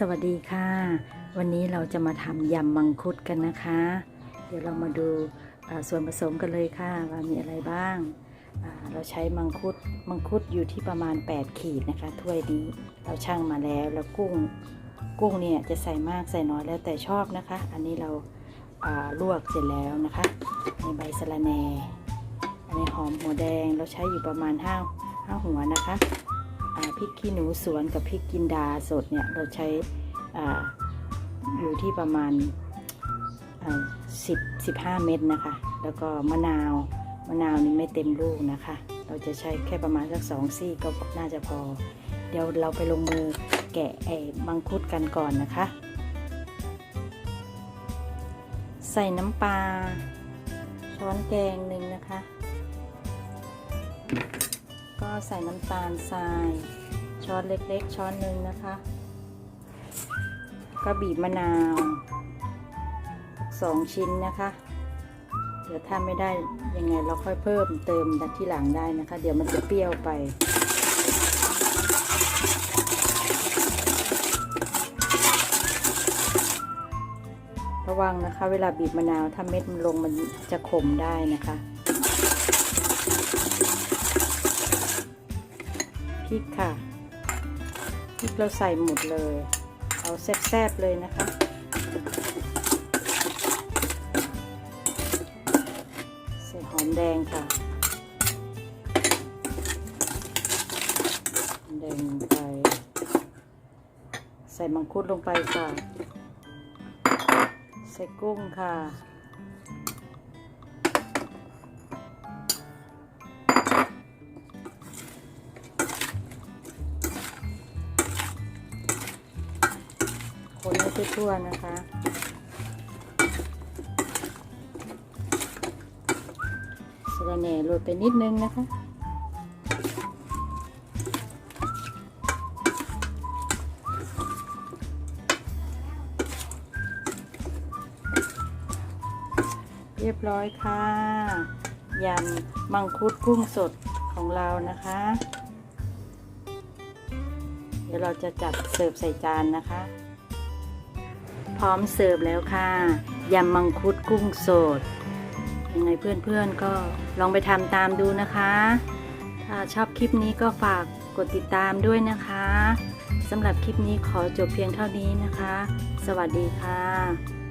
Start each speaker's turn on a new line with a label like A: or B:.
A: สวัสดีค่ะ วันนี้เราจะมาทำยำมังคุดกันนะคะ เดี๋ยวเรามาดูส่วนผสมกันเลยค่ะ ว่ามีอะไรบ้าง เราใช้มังคุดมังคุดอยู่ที่ประมาณ 8 ขีดนะคะถ้วยนี้เราชั่งมาแล้วแล้วกุ้งกุ้งเนี่ยจะใส่มากใส่น้อยแล้วแต่ชอบนะคะ อันนี้เราาลวกเสร็จแล้วนะคะในใบสะระแหน่อันนี้หอมหัวแดงเราใช้อยู่ประมาณ5 5หัวนะคะ พริกขี้หนูสวนกับพริกกินดาสดเนี่ยเราใช้ออยู่ที่ประมาณสิบสิบห้าเม็ดนะคะ แล้วก็มะนาวมะนาวนี่ไม่เต็มลูกนะคะ เราจะใช้แค่ประมาณสักสองซี่ก็น่าจะพอ เดี๋ยวเราไปลงมือแกะไอ้มังคุดกันก่อนนะคะ ใส่น้ำปลาช้อนแกงหนึ่งนะคะ ก็ใส่น้ำตาลทราย ช้อนเล็กๆ ช้อนหนึ่งนะคะ ก็บีบมะนาวสองชิ้นนะคะ เดี๋ยวถ้าไม่ได้ยังไงเราค่อยเพิ่มเติมดัดที่หลังได้นะคะ เดี๋ยวมันจะเปรี้ยวไป ระวังนะคะ เวลาบีบมะนาวถ้าเม็ดมันลงมันจะขมได้นะคะ ริกค่ะพริกเราใส่หมดเลย เอาแซ่บๆเลยนะคะใส่หอมแดงค่ะแดงไป ใส่มังคุดลงไปค่ะ ใส่กุ้งค่ะ คนให้ทั่วๆนะคะสะระแหน่โรยไปนิดนึงนะคะเรียบร้อยค่ะยำมังคุดกุ้งสดของเรานะคะ เดี๋ยวเราจะจัดเสิร์ฟใส่จานนะคะ พร้อมเสิร์ฟแล้วค่ะยำมังคุดกุ้งสด ยังไงเพื่อนๆก็ลองไปทำตามดูนะคะ ถ้าชอบคลิปนี้ก็ฝากกดติดตามด้วยนะคะสำหรับคลิปนี้ขอจบเพียงเท่านี้นะคะ สวัสดีค่ะ